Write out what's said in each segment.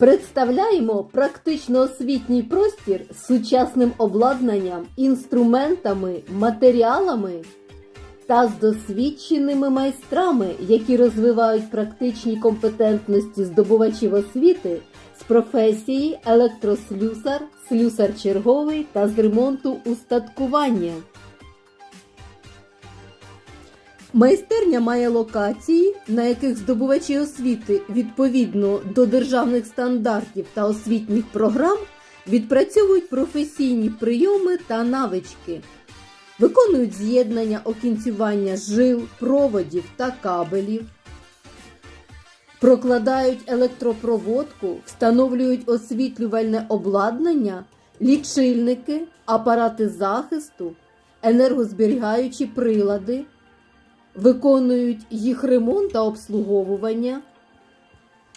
Представляємо практично освітній простір з сучасним обладнанням, інструментами, матеріалами та з досвідченими майстрами, які розвивають практичні компетентності здобувачів освіти з професії електрослюсар, слюсар черговий та з ремонту устаткування. Майстерня має локації, на яких здобувачі освіти відповідно до державних стандартів та освітніх програм відпрацьовують професійні прийоми та навички, виконують з'єднання окінцювання жил, проводів та кабелів, прокладають електропроводку, встановлюють освітлювальне обладнання, лічильники, апарати захисту, енергозберігаючі прилади виконують їх ремонт та обслуговування,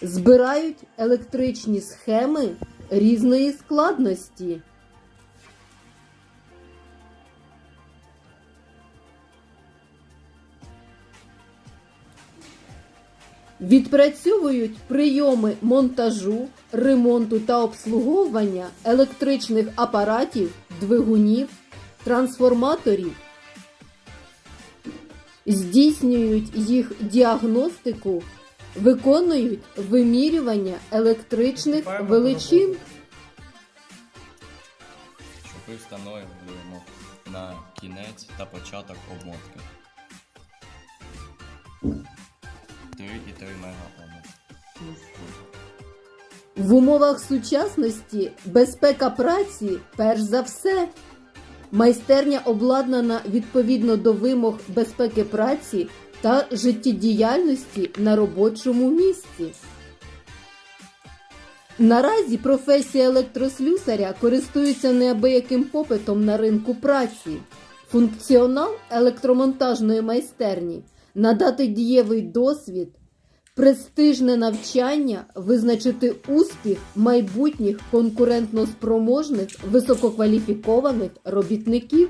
збирають електричні схеми різної складності. Відпрацьовують прийоми монтажу, ремонту та обслуговування електричних апаратів, двигунів, трансформаторів, здійснюють їх діагностику, виконують вимірювання електричних Приступаємо величин. Шипи встановлюємо на кінець та початок обмотки. 3,3 мегаома. В умовах сучасності безпека праці перш за все. Майстерня обладнана відповідно до вимог безпеки праці та життєдіяльності на робочому місці. Наразі професія електрослюсаря користується неабияким попитом на ринку праці. Функціонал електромонтажної майстерні надати дієвий досвід, престижне навчання, визначити успіх майбутніх конкурентно спроможних висококваліфікованих робітників.